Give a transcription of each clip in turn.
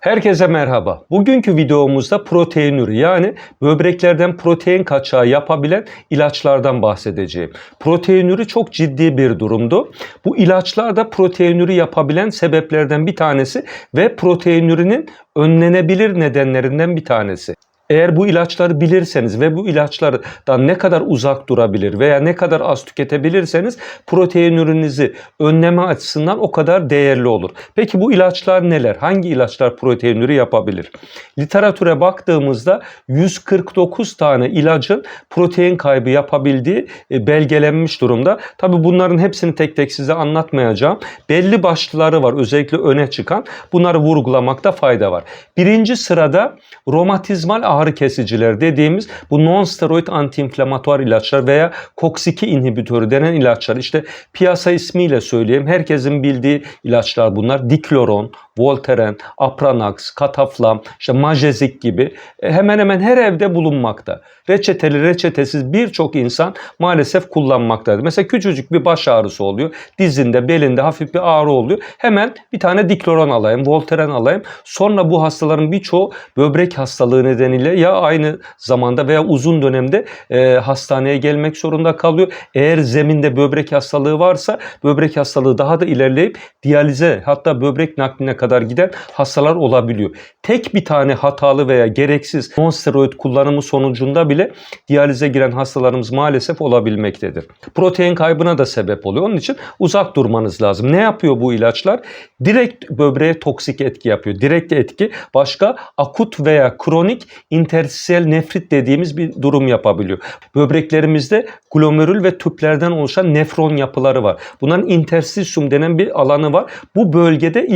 Herkese merhaba. Bugünkü videomuzda proteinürü yani böbreklerden protein kaçağı yapabilen ilaçlardan bahsedeceğim. Proteinürü çok ciddi bir durumdu. Bu ilaçlar da proteinürü yapabilen sebeplerden bir tanesi ve proteinürünün önlenebilir nedenlerinden bir tanesi. Eğer bu ilaçları bilirseniz ve bu ilaçlardan ne kadar uzak durabilir veya ne kadar az tüketebilirseniz protein ürününüzü önleme açısından o kadar değerli olur. Peki bu ilaçlar neler? Hangi ilaçlar protein ürü yapabilir? Literatüre baktığımızda 149 tane ilacın protein kaybı yapabildiği e, belgelenmiş durumda. Tabi bunların hepsini tek tek size anlatmayacağım. Belli başlıları var özellikle öne çıkan. Bunları vurgulamakta fayda var. Birinci sırada romatizmal ağrı kesiciler dediğimiz bu non-steroid antiinflamatuar ilaçlar veya COX-2 inhibitörü denen ilaçlar. İşte piyasa ismiyle söyleyeyim. Herkesin bildiği ilaçlar bunlar. Dikloron, Voltaren, Apranax, Kataflam, işte Majezik gibi e, hemen hemen her evde bulunmakta. Reçeteli, reçetesiz birçok insan maalesef kullanmaktadır. Mesela küçücük bir baş ağrısı oluyor. Dizinde, belinde hafif bir ağrı oluyor. Hemen bir tane dikloron alayım, Voltaren alayım. Sonra bu hastaların birçoğu böbrek hastalığı nedeniyle ya aynı zamanda veya uzun dönemde e, hastaneye gelmek zorunda kalıyor. Eğer zeminde böbrek hastalığı varsa böbrek hastalığı daha da ilerleyip diyalize hatta böbrek nakline kadar giden hastalar olabiliyor. Tek bir tane hatalı veya gereksiz non-steroid kullanımı sonucunda bile diyalize giren hastalarımız maalesef olabilmektedir. Protein kaybına da sebep oluyor. Onun için uzak durmanız lazım. Ne yapıyor bu ilaçlar? Direkt böbreğe toksik etki yapıyor. Direkt etki başka akut veya kronik interstisiyel nefrit dediğimiz bir durum yapabiliyor. Böbreklerimizde glomerül ve tüplerden oluşan nefron yapıları var. Bunların interstitium denen bir alanı var. Bu bölgede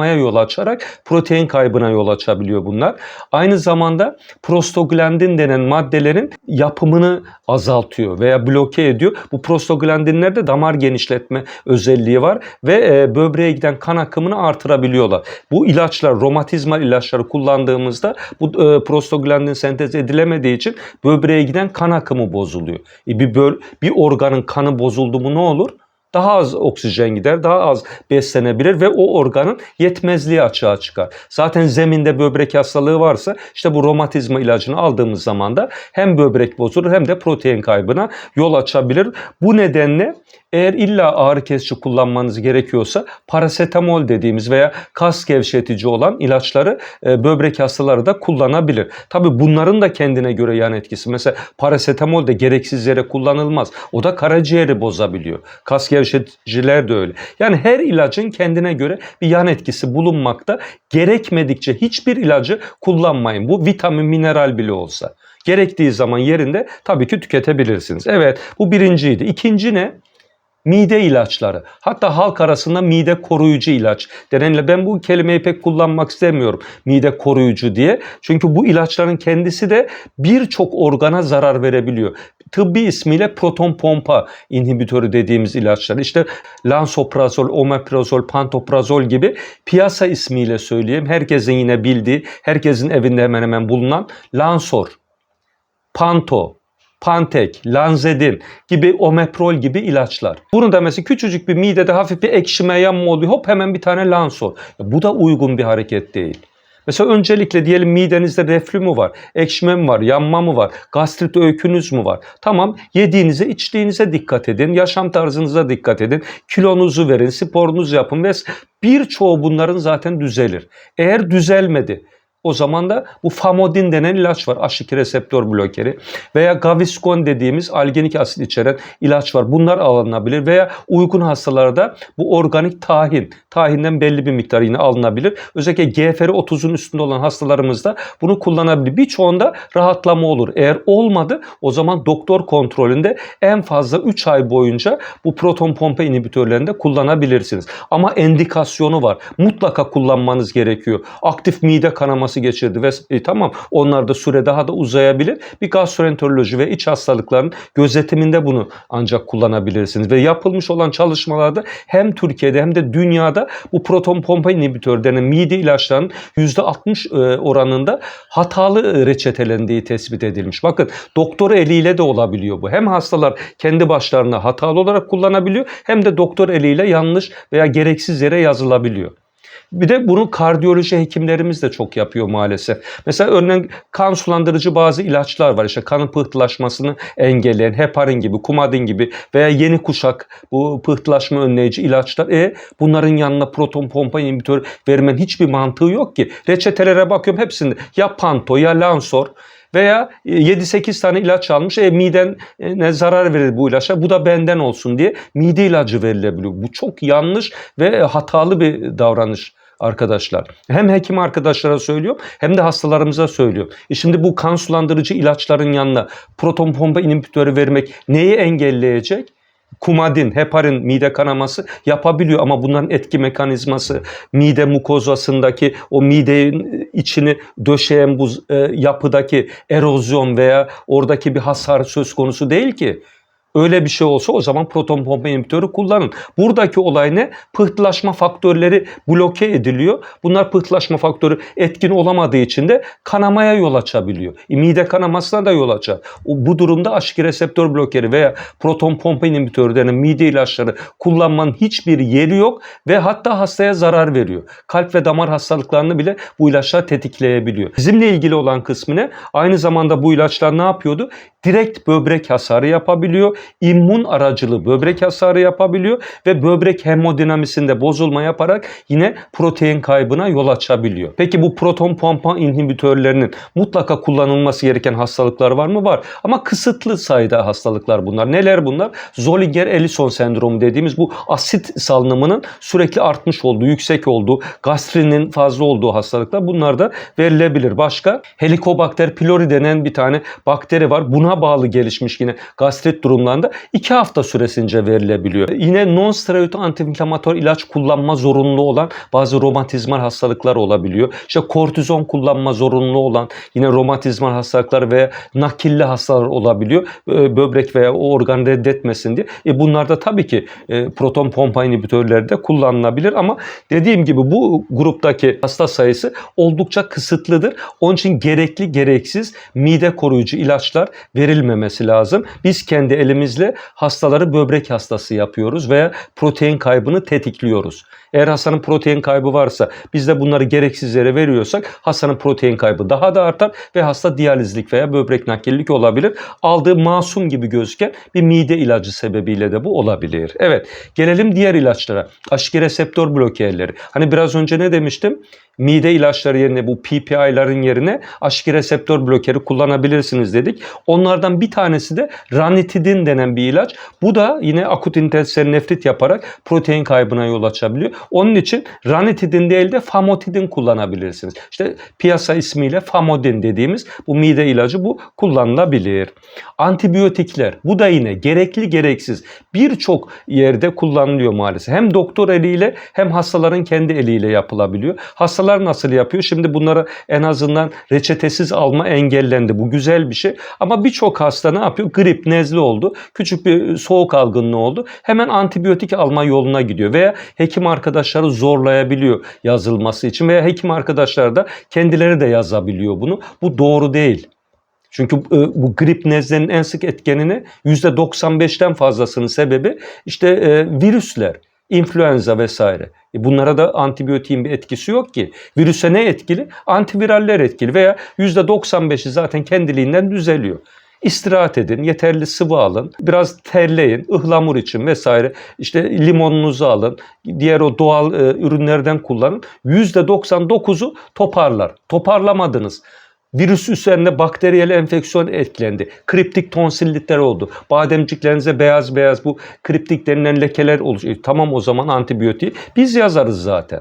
iltihaplanmaya yol açarak protein kaybına yol açabiliyor bunlar. Aynı zamanda prostaglandin denen maddelerin yapımını azaltıyor veya bloke ediyor. Bu prostaglandinlerde damar genişletme özelliği var ve e, böbreğe giden kan akımını artırabiliyorlar. Bu ilaçlar, romatizmal ilaçları kullandığımızda bu e, prostaglandin sentez edilemediği için böbreğe giden kan akımı bozuluyor. E, bir, böl bir organın kanı bozuldu mu ne olur? Daha az oksijen gider, daha az beslenebilir ve o organın yetmezliği açığa çıkar. Zaten zeminde böbrek hastalığı varsa işte bu romatizma ilacını aldığımız zaman da hem böbrek bozulur hem de protein kaybına yol açabilir. Bu nedenle eğer illa ağrı kesici kullanmanız gerekiyorsa parasetamol dediğimiz veya kas gevşetici olan ilaçları e, böbrek hastaları da kullanabilir. Tabi bunların da kendine göre yan etkisi. Mesela parasetamol de gereksiz yere kullanılmaz. O da karaciğeri bozabiliyor. Kas gevşeticiler de öyle. Yani her ilacın kendine göre bir yan etkisi bulunmakta. Gerekmedikçe hiçbir ilacı kullanmayın. Bu vitamin, mineral bile olsa. Gerektiği zaman yerinde tabii ki tüketebilirsiniz. Evet bu birinciydi. İkinci ne? Mide ilaçları. Hatta halk arasında mide koruyucu ilaç denenle ben bu kelimeyi pek kullanmak istemiyorum. Mide koruyucu diye. Çünkü bu ilaçların kendisi de birçok organa zarar verebiliyor. Tıbbi ismiyle proton pompa inhibitörü dediğimiz ilaçlar. İşte lansoprazol, omeprazol, pantoprazol gibi piyasa ismiyle söyleyeyim. Herkesin yine bildiği, herkesin evinde hemen hemen bulunan Lansor, Panto, Pantek, Lanzedin gibi omeprol gibi ilaçlar. Bunu da mesela küçücük bir midede hafif bir ekşime yanma oluyor. Hop hemen bir tane Lansor. Ya bu da uygun bir hareket değil. Mesela öncelikle diyelim midenizde reflü mü var, ekşime mi var, yanma mı var, gastrit öykünüz mü var? Tamam yediğinize içtiğinize dikkat edin, yaşam tarzınıza dikkat edin, kilonuzu verin, sporunuzu yapın ve birçoğu bunların zaten düzelir. Eğer düzelmedi, o zaman da bu famodin denen ilaç var. H2 reseptör blokeri veya gaviscon dediğimiz algenik asit içeren ilaç var. Bunlar alınabilir veya uygun hastalarda bu organik tahin, tahinden belli bir miktar yine alınabilir. Özellikle GFR 30'un üstünde olan hastalarımızda bunu kullanabilir. Birçoğunda rahatlama olur. Eğer olmadı o zaman doktor kontrolünde en fazla 3 ay boyunca bu proton pompa inhibitörlerinde kullanabilirsiniz. Ama endikasyonu var. Mutlaka kullanmanız gerekiyor. Aktif mide kanaması kanaması geçirdi ve e, tamam onlar da süre daha da uzayabilir. Bir gastroenteroloji ve iç hastalıkların gözetiminde bunu ancak kullanabilirsiniz. Ve yapılmış olan çalışmalarda hem Türkiye'de hem de dünyada bu proton pompa inhibitör denen mide ilaçlarının %60 e, oranında hatalı reçetelendiği tespit edilmiş. Bakın doktor eliyle de olabiliyor bu. Hem hastalar kendi başlarına hatalı olarak kullanabiliyor hem de doktor eliyle yanlış veya gereksiz yere yazılabiliyor. Bir de bunu kardiyoloji hekimlerimiz de çok yapıyor maalesef. Mesela örneğin kan sulandırıcı bazı ilaçlar var. İşte kanın pıhtılaşmasını engelleyen heparin gibi, kumadin gibi veya yeni kuşak bu pıhtılaşma önleyici ilaçlar. E bunların yanına proton pompa inhibitörü vermenin hiçbir mantığı yok ki. Reçetelere bakıyorum hepsinde ya Panto ya Lansor veya 7-8 tane ilaç almış. E miden e, ne zarar verir bu ilaçlar? Bu da benden olsun diye mide ilacı verilebiliyor. Bu çok yanlış ve hatalı bir davranış arkadaşlar. Hem hekim arkadaşlara söylüyorum hem de hastalarımıza söylüyorum. E şimdi bu kan sulandırıcı ilaçların yanına proton pompa inhibitörü vermek neyi engelleyecek? kumadin, heparin mide kanaması yapabiliyor ama bunların etki mekanizması mide mukozasındaki o midenin içini döşeyen bu e, yapıdaki erozyon veya oradaki bir hasar söz konusu değil ki. Öyle bir şey olsa o zaman proton pompa inhibitörü kullanın. Buradaki olay ne? Pıhtılaşma faktörleri bloke ediliyor. Bunlar pıhtılaşma faktörü etkin olamadığı için de kanamaya yol açabiliyor. Mide kanamasına da yol açar. Bu durumda aşikı reseptör blokeri veya proton pompa inhibitörü denen mide ilaçları kullanmanın hiçbir yeri yok ve hatta hastaya zarar veriyor. Kalp ve damar hastalıklarını bile bu ilaçlar tetikleyebiliyor. Bizimle ilgili olan kısmı ne? Aynı zamanda bu ilaçlar ne yapıyordu? Direkt böbrek hasarı yapabiliyor immün aracılı böbrek hasarı yapabiliyor ve böbrek hemodinamisinde bozulma yaparak yine protein kaybına yol açabiliyor. Peki bu proton pompa inhibitörlerinin mutlaka kullanılması gereken hastalıklar var mı? Var. Ama kısıtlı sayıda hastalıklar bunlar. Neler bunlar? Zollinger-Ellison sendromu dediğimiz bu asit salınımının sürekli artmış olduğu, yüksek olduğu, gastrinin fazla olduğu hastalıklar bunlar da verilebilir. Başka Helicobacter pylori denen bir tane bakteri var. Buna bağlı gelişmiş yine gastrit durumları durumlarında 2 hafta süresince verilebiliyor. Yine non-steroid antiinflamatuar ilaç kullanma zorunlu olan bazı romatizmal hastalıklar olabiliyor. İşte kortizon kullanma zorunlu olan yine romatizmal hastalıklar veya nakilli hastalar olabiliyor. Ee, böbrek veya o organ reddetmesin diye. E bunlarda tabii ki e, proton pompa inhibitörleri de kullanılabilir ama dediğim gibi bu gruptaki hasta sayısı oldukça kısıtlıdır. Onun için gerekli gereksiz mide koruyucu ilaçlar verilmemesi lazım. Biz kendi elimizle hastaları böbrek hastası yapıyoruz veya protein kaybını tetikliyoruz. Eğer hastanın protein kaybı varsa biz de bunları gereksiz yere veriyorsak hastanın protein kaybı daha da artar ve hasta diyalizlik veya böbrek nakillik olabilir. Aldığı masum gibi gözüken bir mide ilacı sebebiyle de bu olabilir. Evet gelelim diğer ilaçlara. Aşikı reseptör blokerleri. Hani biraz önce ne demiştim? mide ilaçları yerine bu PPI'ların yerine aşikı reseptör blokeri kullanabilirsiniz dedik. Onlardan bir tanesi de ranitidin denen bir ilaç. Bu da yine akut intestinal nefrit yaparak protein kaybına yol açabiliyor. Onun için ranitidin değil de famotidin kullanabilirsiniz. İşte piyasa ismiyle famodin dediğimiz bu mide ilacı bu kullanılabilir. Antibiyotikler bu da yine gerekli gereksiz birçok yerde kullanılıyor maalesef. Hem doktor eliyle hem hastaların kendi eliyle yapılabiliyor. Hastalar nasıl yapıyor? Şimdi bunları en azından reçetesiz alma engellendi. Bu güzel bir şey. Ama birçok hasta ne yapıyor? Grip, nezle oldu. Küçük bir soğuk algınlığı oldu. Hemen antibiyotik alma yoluna gidiyor. Veya hekim arkadaşları zorlayabiliyor yazılması için. Veya hekim arkadaşlar da kendileri de yazabiliyor bunu. Bu doğru değil. Çünkü e, bu grip nezlenin en sık etkenini %95'ten fazlasının sebebi işte e, virüsler, influenza vesaire. E bunlara da antibiyotiğin bir etkisi yok ki. Virüse ne etkili? Antiviraller etkili veya %95'i zaten kendiliğinden düzeliyor. İstirahat edin, yeterli sıvı alın, biraz terleyin, ıhlamur için vesaire. İşte limonunuzu alın, diğer o doğal e, ürünlerden kullanın. %99'u toparlar. Toparlamadınız. Virüs üzerinde bakteriyel enfeksiyon etkilendi. Kriptik tonsillitler oldu. Bademciklerinize beyaz beyaz bu kriptik denilen lekeler oluşuyor. Tamam o zaman antibiyotiği biz yazarız zaten.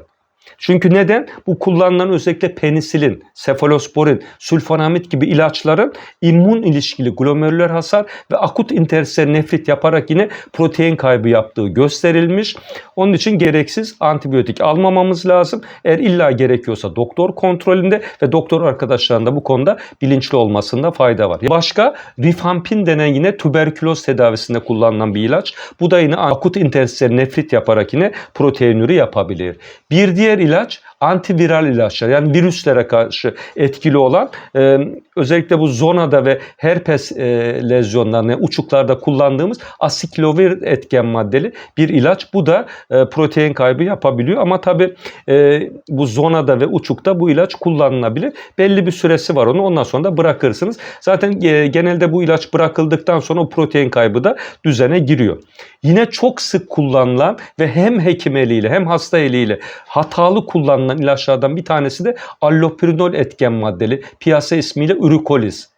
Çünkü neden? Bu kullanılan özellikle penisilin, sefalosporin, sulfonamid gibi ilaçların immün ilişkili glomerüler hasar ve akut interstitial nefrit yaparak yine protein kaybı yaptığı gösterilmiş. Onun için gereksiz antibiyotik almamamız lazım. Eğer illa gerekiyorsa doktor kontrolünde ve doktor arkadaşlarının da bu konuda bilinçli olmasında fayda var. Başka rifampin denen yine tüberküloz tedavisinde kullanılan bir ilaç. Bu da yine akut interstitial nefrit yaparak yine proteinürü yapabilir. Bir diğer ilaç antiviral ilaçlar yani virüslere karşı etkili olan e, özellikle bu zonada ve herpes e, lezyonlarına uçuklarda kullandığımız asiklovir etken maddeli bir ilaç. Bu da e, protein kaybı yapabiliyor ama tabi e, bu zonada ve uçukta bu ilaç kullanılabilir. Belli bir süresi var onu ondan sonra da bırakırsınız. Zaten e, genelde bu ilaç bırakıldıktan sonra o protein kaybı da düzene giriyor. Yine çok sık kullanılan ve hem hekim eliyle hem hasta eliyle hatalı kullanılan ilaçlardan bir tanesi de allopurinol etken maddeli piyasa ismiyle ürikoliz.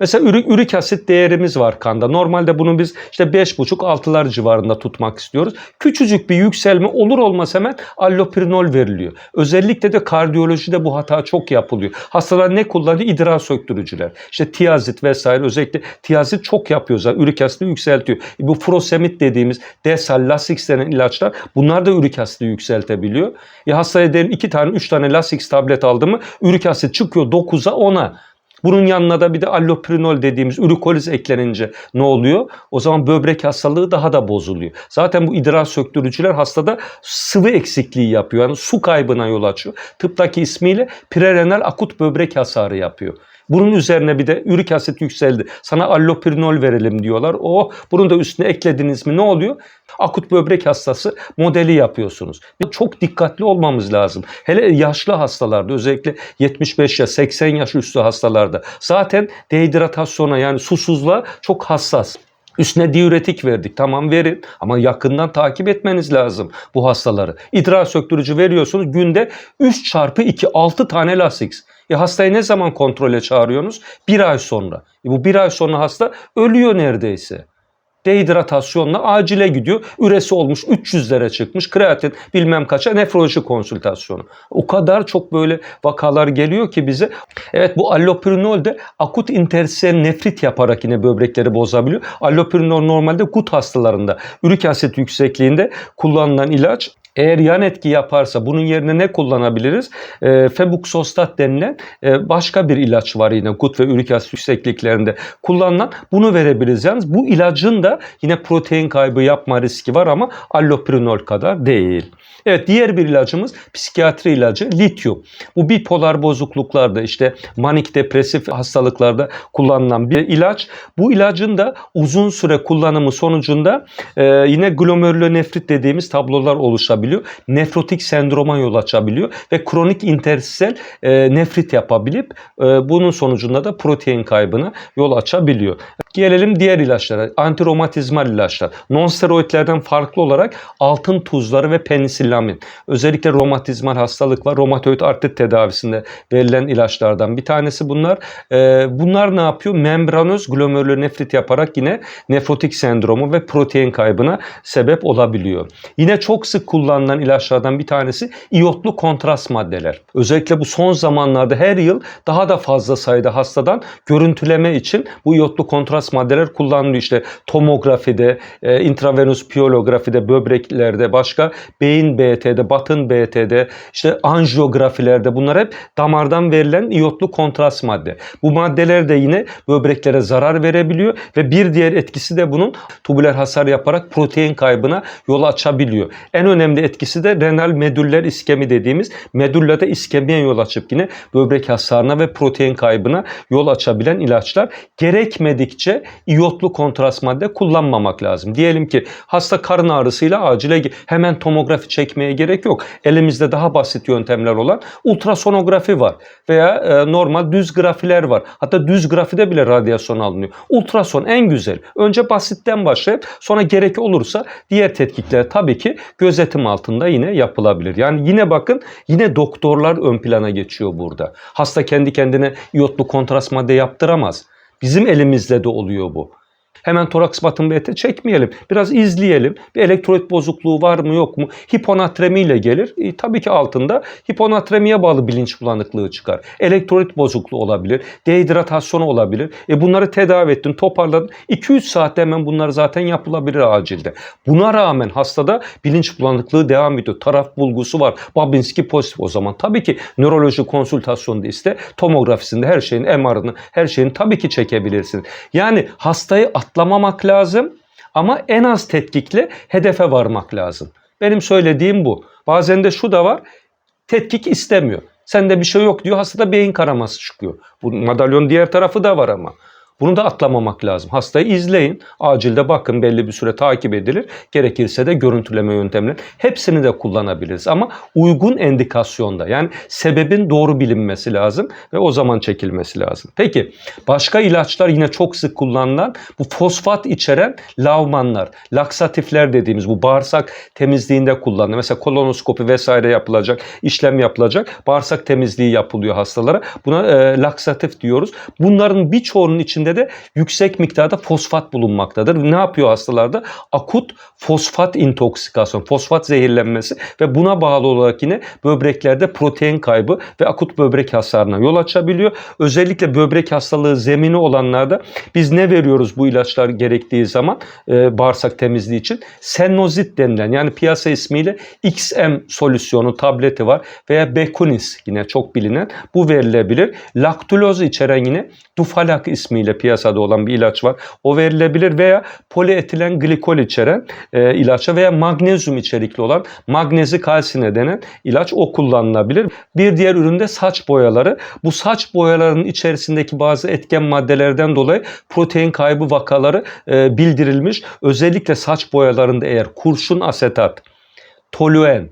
Mesela ürik, ürik asit değerimiz var kanda. Normalde bunu biz işte 5,5-6'lar civarında tutmak istiyoruz. Küçücük bir yükselme olur olmaz hemen allopurinol veriliyor. Özellikle de kardiyolojide bu hata çok yapılıyor. Hastalar ne kullanıyor? İdrar söktürücüler. İşte tiazit vesaire özellikle tiazit çok yapıyor zaten. Ürik asidi yükseltiyor. E bu furosemid dediğimiz desal, lasix denen ilaçlar bunlar da ürik asidi yükseltebiliyor. Ya hastaya diyelim 2 tane 3 tane lasix tablet aldı mı ürik asit çıkıyor 9'a 10'a. Bunun yanına da bir de allopurinol dediğimiz ürikoliz eklenince ne oluyor? O zaman böbrek hastalığı daha da bozuluyor. Zaten bu idrar söktürücüler hastada sıvı eksikliği yapıyor. Yani su kaybına yol açıyor. Tıptaki ismiyle prerenal akut böbrek hasarı yapıyor. Bunun üzerine bir de ürik asit yükseldi. Sana allopurinol verelim diyorlar. O bunun da üstüne eklediniz mi ne oluyor? Akut böbrek hastası modeli yapıyorsunuz. Çok dikkatli olmamız lazım. Hele yaşlı hastalarda özellikle 75 yaş 80 yaş üstü hastalarda zaten dehidratasyona yani susuzluğa çok hassas. Üstüne diüretik verdik. Tamam verin ama yakından takip etmeniz lazım bu hastaları. İdrar söktürücü veriyorsunuz günde 3 çarpı 2 6 tane lasix. E hastayı ne zaman kontrole çağırıyorsunuz? Bir ay sonra. E bu bir ay sonra hasta ölüyor neredeyse dehidratasyonla acile gidiyor. Üresi olmuş 300'lere çıkmış. Kreatin bilmem kaça nefroloji konsültasyonu. O kadar çok böyle vakalar geliyor ki bize. Evet bu allopurinol de akut intersel nefrit yaparak yine böbrekleri bozabiliyor. Allopurinol normalde gut hastalarında ürik asit yüksekliğinde kullanılan ilaç. Eğer yan etki yaparsa bunun yerine ne kullanabiliriz? E, febuxostat denilen e, başka bir ilaç var yine gut ve ürik asit yüksekliklerinde kullanılan. Bunu verebiliriz. Yalnız bu ilacın da yine protein kaybı yapma riski var ama allopurinol kadar değil. Evet diğer bir ilacımız psikiyatri ilacı lityum. Bu bipolar bozukluklarda işte manik depresif hastalıklarda kullanılan bir ilaç. Bu ilacın da uzun süre kullanımı sonucunda e, yine glomerulonefrit dediğimiz tablolar oluşabiliyor. Nefrotik sendroma yol açabiliyor ve kronik intersel e, nefrit yapabilip e, bunun sonucunda da protein kaybına yol açabiliyor. Gelelim diğer ilaçlara. Antiromatizmal ilaçlar. Nonsteroidlerden farklı olarak altın tuzları ve penisillamin. Özellikle romatizmal hastalık var. Romatoid artrit tedavisinde verilen ilaçlardan bir tanesi bunlar. Ee, bunlar ne yapıyor? Membranöz glomerulonefrit yaparak yine nefrotik sendromu ve protein kaybına sebep olabiliyor. Yine çok sık kullanılan ilaçlardan bir tanesi iyotlu kontrast maddeler. Özellikle bu son zamanlarda her yıl daha da fazla sayıda hastadan görüntüleme için bu iyotlu kontrast maddeler kullanılıyor. İşte tomografide, e, intravenöz piyolografide, böbreklerde, başka beyin BT'de, batın BT'de, işte anjiyografilerde bunlar hep damardan verilen iyotlu kontrast madde. Bu maddeler de yine böbreklere zarar verebiliyor ve bir diğer etkisi de bunun tubüler hasar yaparak protein kaybına yol açabiliyor. En önemli etkisi de renal medüller iskemi dediğimiz medüllada iskemiye yol açıp yine böbrek hasarına ve protein kaybına yol açabilen ilaçlar. Gerekmedikçe iyotlu kontrast madde kullanmamak lazım. Diyelim ki hasta karın ağrısıyla acile hemen tomografi çekmeye gerek yok. Elimizde daha basit yöntemler olan ultrasonografi var veya e, normal düz grafiler var. Hatta düz grafide bile radyasyon alınıyor. Ultrason en güzel. Önce basitten başlayıp sonra gerek olursa diğer tetkikler tabii ki gözetim altında yine yapılabilir. Yani yine bakın yine doktorlar ön plana geçiyor burada. Hasta kendi kendine iyotlu kontrast madde yaptıramaz. Bizim elimizde de oluyor bu. Hemen toraks BT çekmeyelim. Biraz izleyelim. Bir elektrolit bozukluğu var mı yok mu? Hiponatremiyle gelir. E, tabii ki altında hiponatremiye bağlı bilinç bulanıklığı çıkar. Elektrolit bozukluğu olabilir. Dehidratasyonu olabilir. E, bunları tedavi ettin, toparladın. 2-3 saatte hemen bunlar zaten yapılabilir acilde. Buna rağmen hastada bilinç bulanıklığı devam ediyor. Taraf bulgusu var. Babinski pozitif o zaman. Tabii ki nöroloji konsültasyonda iste tomografisinde her şeyin MR'ını, her şeyini tabii ki çekebilirsiniz. Yani hastayı atlamamak lazım ama en az tetkikle hedefe varmak lazım. Benim söylediğim bu. Bazen de şu da var. tetkik istemiyor. Sende bir şey yok diyor. Hastada beyin kanaması çıkıyor. Bu madalyon diğer tarafı da var ama. Bunu da atlamamak lazım. Hastayı izleyin. Acilde bakın belli bir süre takip edilir. Gerekirse de görüntüleme yöntemleri. Hepsini de kullanabiliriz. Ama uygun endikasyonda. Yani sebebin doğru bilinmesi lazım. Ve o zaman çekilmesi lazım. Peki başka ilaçlar yine çok sık kullanılan bu fosfat içeren lavmanlar. Laksatifler dediğimiz bu bağırsak temizliğinde kullanılıyor. Mesela kolonoskopi vesaire yapılacak. işlem yapılacak. Bağırsak temizliği yapılıyor hastalara. Buna e, laksatif diyoruz. Bunların birçoğunun içinde de yüksek miktarda fosfat bulunmaktadır. Ne yapıyor hastalarda? Akut fosfat intoksikasyon, fosfat zehirlenmesi ve buna bağlı olarak yine böbreklerde protein kaybı ve akut böbrek hasarına yol açabiliyor. Özellikle böbrek hastalığı zemini olanlarda biz ne veriyoruz bu ilaçlar gerektiği zaman e, bağırsak temizliği için? Senozit denilen yani piyasa ismiyle XM solüsyonu tableti var veya Bekunis yine çok bilinen bu verilebilir. Laktuloz içeren yine Dufalak ismiyle piyasada olan bir ilaç var. O verilebilir veya polietilen glikol içeren e, ilaça veya magnezyum içerikli olan magnezi kalsine denen ilaç o kullanılabilir. Bir diğer üründe saç boyaları. Bu saç boyalarının içerisindeki bazı etken maddelerden dolayı protein kaybı vakaları e, bildirilmiş. Özellikle saç boyalarında eğer kurşun asetat, toluen,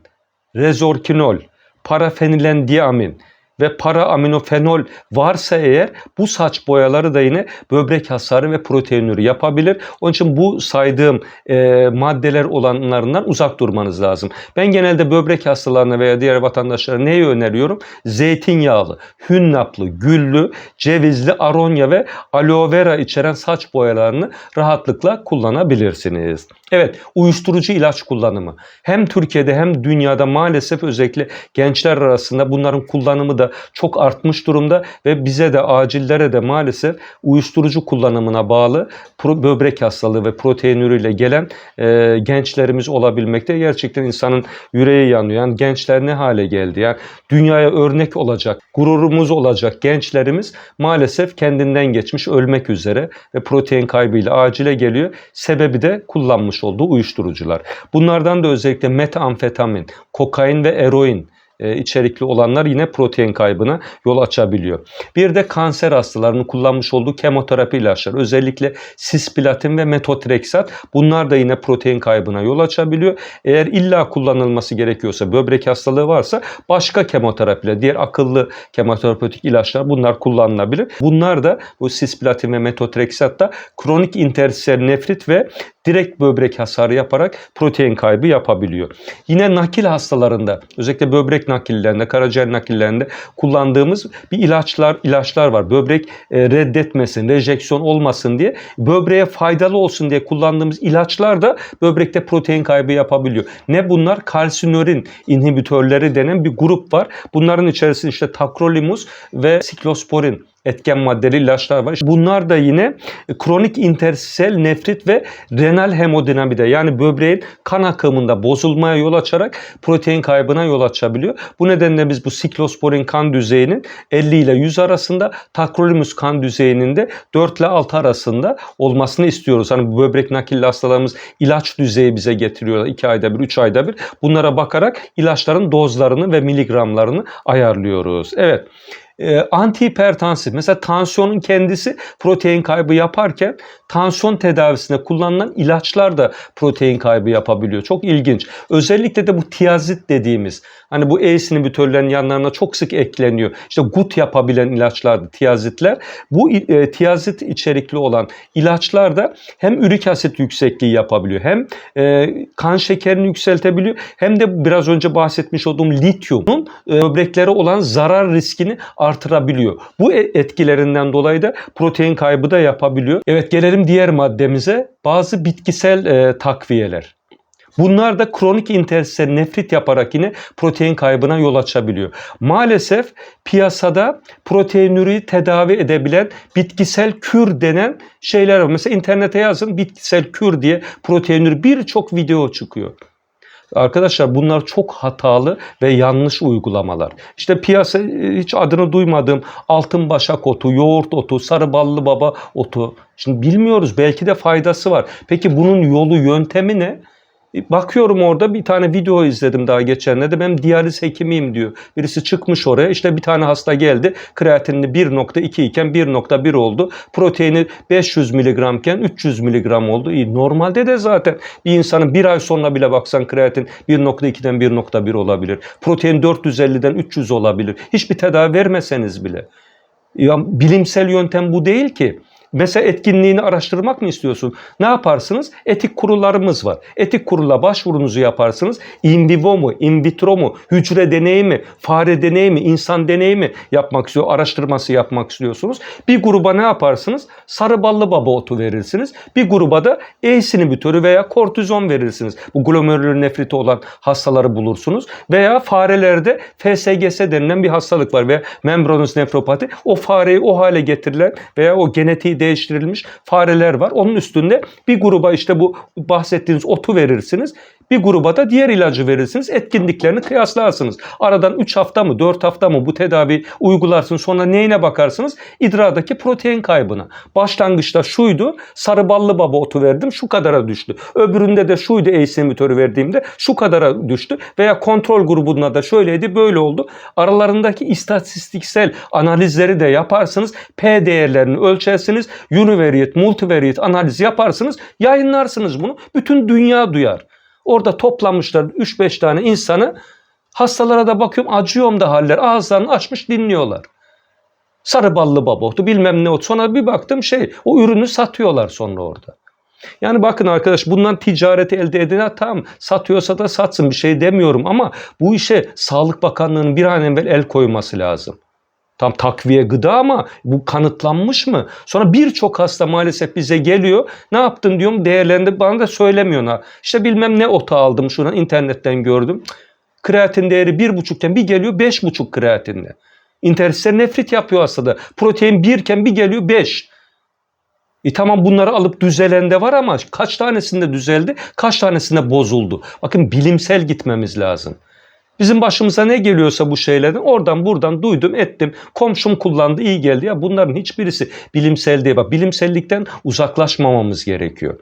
rezorkinol, parafenilendiamin, ve para aminofenol varsa eğer bu saç boyaları da yine böbrek hasarı ve proteinürü yapabilir. Onun için bu saydığım e, maddeler olanlarından uzak durmanız lazım. Ben genelde böbrek hastalarına veya diğer vatandaşlara neyi öneriyorum? Zeytinyağlı, hünnaplı, güllü, cevizli, aronya ve aloe vera içeren saç boyalarını rahatlıkla kullanabilirsiniz. Evet, uyuşturucu ilaç kullanımı. Hem Türkiye'de hem dünyada maalesef özellikle gençler arasında bunların kullanımı da çok artmış durumda ve bize de acillere de maalesef uyuşturucu kullanımına bağlı böbrek hastalığı ve proteinürüyle gelen e, gençlerimiz olabilmekte. Gerçekten insanın yüreği yanıyor. Yani gençler ne hale geldi? Yani dünyaya örnek olacak, gururumuz olacak gençlerimiz maalesef kendinden geçmiş ölmek üzere ve protein kaybıyla acile geliyor. Sebebi de kullanmış olduğu uyuşturucular. Bunlardan da özellikle metamfetamin, kokain ve eroin içerikli olanlar yine protein kaybına yol açabiliyor. Bir de kanser hastalarının kullanmış olduğu kemoterapi ilaçları özellikle sisplatin ve metotrexat bunlar da yine protein kaybına yol açabiliyor. Eğer illa kullanılması gerekiyorsa böbrek hastalığı varsa başka kemoterapiler, diğer akıllı kemoterapötik ilaçlar bunlar kullanılabilir. Bunlar da bu sisplatin ve metotrexat da kronik intersel nefrit ve direkt böbrek hasarı yaparak protein kaybı yapabiliyor. Yine nakil hastalarında özellikle böbrek nakillerinde, karaciğer nakillerinde kullandığımız bir ilaçlar ilaçlar var. Böbrek e, reddetmesin, rejeksiyon olmasın diye böbreğe faydalı olsun diye kullandığımız ilaçlar da böbrekte protein kaybı yapabiliyor. Ne bunlar? Kalsinörin inhibitörleri denen bir grup var. Bunların içerisinde işte takrolimus ve siklosporin etken maddeli ilaçlar var. Bunlar da yine kronik intersel nefrit ve renal hemodinamide yani böbreğin kan akımında bozulmaya yol açarak protein kaybına yol açabiliyor. Bu nedenle biz bu siklosporin kan düzeyinin 50 ile 100 arasında, takrolimus kan düzeyinin de 4 ile 6 arasında olmasını istiyoruz. Hani bu böbrek nakilli hastalarımız ilaç düzeyi bize getiriyorlar 2 ayda bir, 3 ayda bir. Bunlara bakarak ilaçların dozlarını ve miligramlarını ayarlıyoruz. Evet e, antihipertansif mesela tansiyonun kendisi protein kaybı yaparken tansiyon tedavisinde kullanılan ilaçlar da protein kaybı yapabiliyor. Çok ilginç. Özellikle de bu tiazit dediğimiz hani bu ACE inhibitörlerin yanlarına çok sık ekleniyor. İşte gut yapabilen ilaçlar tiazitler. Bu e, tiazit içerikli olan ilaçlar da hem ürik asit yüksekliği yapabiliyor hem e, kan şekerini yükseltebiliyor hem de biraz önce bahsetmiş olduğum lityumun e, böbreklere olan zarar riskini artırabiliyor. Bu e, etkilerinden dolayı da protein kaybı da yapabiliyor. Evet gelelim diğer maddemize. Bazı bitkisel e, takviyeler. Bunlar da kronik intersel nefrit yaparak yine protein kaybına yol açabiliyor. Maalesef piyasada proteinürü tedavi edebilen bitkisel kür denen şeyler var. Mesela internete yazın bitkisel kür diye proteinür birçok video çıkıyor. Arkadaşlar bunlar çok hatalı ve yanlış uygulamalar. İşte piyasa e, hiç adını duymadığım altın başak otu, yoğurt otu, sarı ballı baba otu. Şimdi bilmiyoruz belki de faydası var. Peki bunun yolu yöntemi ne? Bakıyorum orada bir tane video izledim daha geçenlerde. Ben diyaliz hekimiyim diyor. Birisi çıkmış oraya. İşte bir tane hasta geldi. Kreatinini 1.2 iken 1.1 oldu. Proteini 500 miligramken 300 miligram oldu. İyi. Normalde de zaten bir insanın bir ay sonra bile baksan kreatin 1.2'den 1.1 olabilir. Protein 450'den 300 olabilir. Hiçbir tedavi vermeseniz bile. Ya bilimsel yöntem bu değil ki. Mesela etkinliğini araştırmak mı istiyorsun? Ne yaparsınız? Etik kurullarımız var. Etik kurula başvurunuzu yaparsınız. In vivo mu, in vitro mu, hücre deneyi mi, fare deneyi mi, insan deneyi mi yapmak istiyor, araştırması yapmak istiyorsunuz. Bir gruba ne yaparsınız? Sarı ballı baba otu verirsiniz. Bir gruba da E inhibitörü veya kortizon verirsiniz. Bu glomerülür nefriti olan hastaları bulursunuz. Veya farelerde FSGS denilen bir hastalık var veya membranöz nefropati. O fareyi o hale getirilen veya o genetiği değiştirilmiş fareler var. Onun üstünde bir gruba işte bu bahsettiğiniz otu verirsiniz. Bir gruba da diğer ilacı verirsiniz. Etkinliklerini kıyaslarsınız. Aradan 3 hafta mı 4 hafta mı bu tedavi uygularsınız. Sonra neyine bakarsınız? İdrardaki protein kaybına. Başlangıçta şuydu. Sarı ballı baba otu verdim. Şu kadara düştü. Öbüründe de şuydu ACE inhibitörü verdiğimde şu kadara düştü. Veya kontrol grubunda da şöyleydi böyle oldu. Aralarındaki istatistiksel analizleri de yaparsınız. P değerlerini ölçersiniz. Univariate, multivariate analiz yaparsınız. Yayınlarsınız bunu. Bütün dünya duyar. Orada toplamışlar 3-5 tane insanı. Hastalara da bakıyorum acıyorum da haller. Ağızlarını açmış dinliyorlar. Sarı ballı baba otu bilmem ne otu. Sonra bir baktım şey o ürünü satıyorlar sonra orada. Yani bakın arkadaş bundan ticareti elde edin. Tamam satıyorsa da satsın bir şey demiyorum ama bu işe Sağlık Bakanlığı'nın bir an evvel el koyması lazım. Tam takviye gıda ama bu kanıtlanmış mı? Sonra birçok hasta maalesef bize geliyor. Ne yaptın diyorum değerlendi bana da söylemiyorlar. İşte bilmem ne otu aldım şuradan internetten gördüm. Kreatin değeri bir buçukken bir geliyor beş buçuk kreatinle. İnterstitüel nefrit yapıyor hastada. Protein birken bir geliyor beş. E tamam bunları alıp düzelen de var ama kaç tanesinde düzeldi, kaç tanesinde bozuldu. Bakın bilimsel gitmemiz lazım. Bizim başımıza ne geliyorsa bu şeylerden oradan buradan duydum ettim. Komşum kullandı iyi geldi. Ya bunların hiçbirisi bilimsel değil. Bak bilimsellikten uzaklaşmamamız gerekiyor.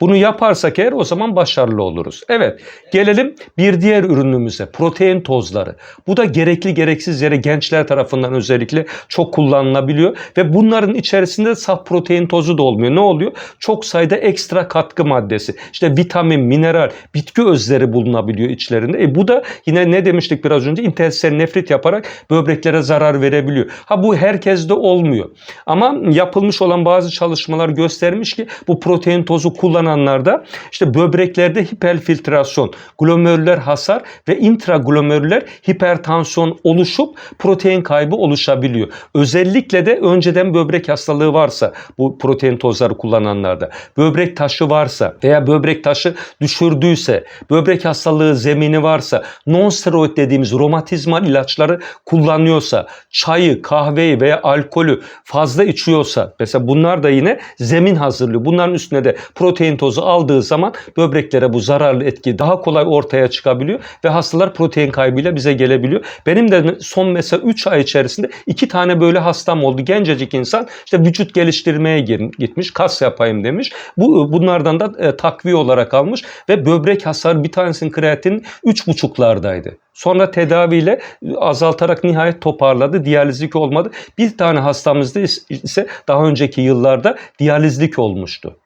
Bunu yaparsak eğer o zaman başarılı oluruz. Evet gelelim bir diğer ürünümüze protein tozları. Bu da gerekli gereksiz yere gençler tarafından özellikle çok kullanılabiliyor. Ve bunların içerisinde saf protein tozu da olmuyor. Ne oluyor? Çok sayıda ekstra katkı maddesi. İşte vitamin, mineral, bitki özleri bulunabiliyor içlerinde. E bu da yine ne demiştik biraz önce intestinal nefrit yaparak böbreklere zarar verebiliyor. Ha bu herkeste olmuyor. Ama yapılmış olan bazı çalışmalar göstermiş ki bu protein tozu kullanan kullananlarda işte böbreklerde hiperfiltrasyon, glomerüler hasar ve intraglomerüler hipertansiyon oluşup protein kaybı oluşabiliyor. Özellikle de önceden böbrek hastalığı varsa bu protein tozları kullananlarda, böbrek taşı varsa veya böbrek taşı düşürdüyse, böbrek hastalığı zemini varsa, non-steroid dediğimiz romatizmal ilaçları kullanıyorsa, çayı, kahveyi veya alkolü fazla içiyorsa, mesela bunlar da yine zemin hazırlıyor. Bunların üstüne de protein tozu aldığı zaman böbreklere bu zararlı etki daha kolay ortaya çıkabiliyor ve hastalar protein kaybıyla bize gelebiliyor. Benim de son mesela 3 ay içerisinde iki tane böyle hastam oldu. Gencecik insan işte vücut geliştirmeye gitmiş, kas yapayım demiş. Bu bunlardan da e, takviye olarak almış ve böbrek hasarı bir tanesinin kreatinin 3,5'lardaydı. Sonra tedaviyle azaltarak nihayet toparladı. Diyalizlik olmadı. Bir tane hastamızda ise daha önceki yıllarda diyalizlik olmuştu.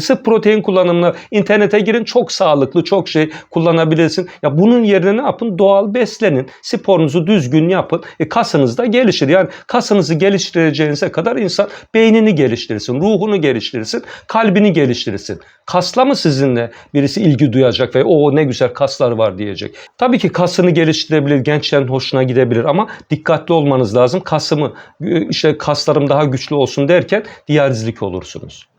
Sırf protein kullanımına internete girin çok sağlıklı çok şey kullanabilirsin. Ya bunun yerine ne yapın? Doğal beslenin. Sporunuzu düzgün yapın. E kasınız da gelişir. Yani kasınızı geliştireceğinize kadar insan beynini geliştirsin, ruhunu geliştirsin, kalbini geliştirsin. Kasla mı sizinle birisi ilgi duyacak ve o ne güzel kaslar var diyecek. Tabii ki kasını geliştirebilir, gençlerin hoşuna gidebilir ama dikkatli olmanız lazım. Kasımı işte kaslarım daha güçlü olsun derken diyalizlik olursunuz.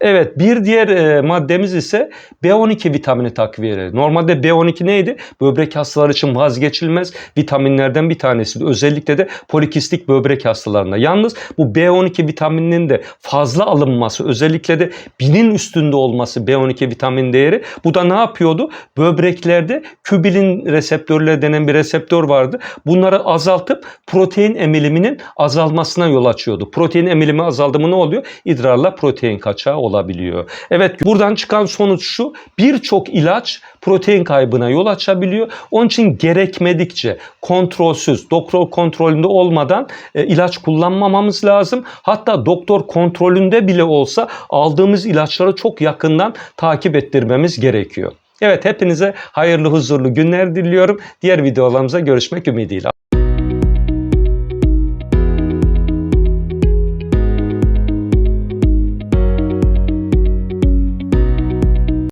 Evet bir diğer e, maddemiz ise B12 vitamini takviyeleri. Normalde B12 neydi? Böbrek hastaları için vazgeçilmez vitaminlerden bir tanesiydi. Özellikle de polikistik böbrek hastalarında. Yalnız bu B12 vitamininin de fazla alınması özellikle de binin üstünde olması B12 vitamin değeri. Bu da ne yapıyordu? Böbreklerde kübilin reseptörleri denen bir reseptör vardı. Bunları azaltıp protein emiliminin azalmasına yol açıyordu. Protein emilimi azaldı mı ne oluyor? İdrarla protein kaçağı oluyor olabiliyor. Evet buradan çıkan sonuç şu birçok ilaç protein kaybına yol açabiliyor. Onun için gerekmedikçe kontrolsüz, doktor kontrolünde olmadan e, ilaç kullanmamamız lazım. Hatta doktor kontrolünde bile olsa aldığımız ilaçları çok yakından takip ettirmemiz gerekiyor. Evet hepinize hayırlı huzurlu günler diliyorum. Diğer videolarımıza görüşmek ümidiyle.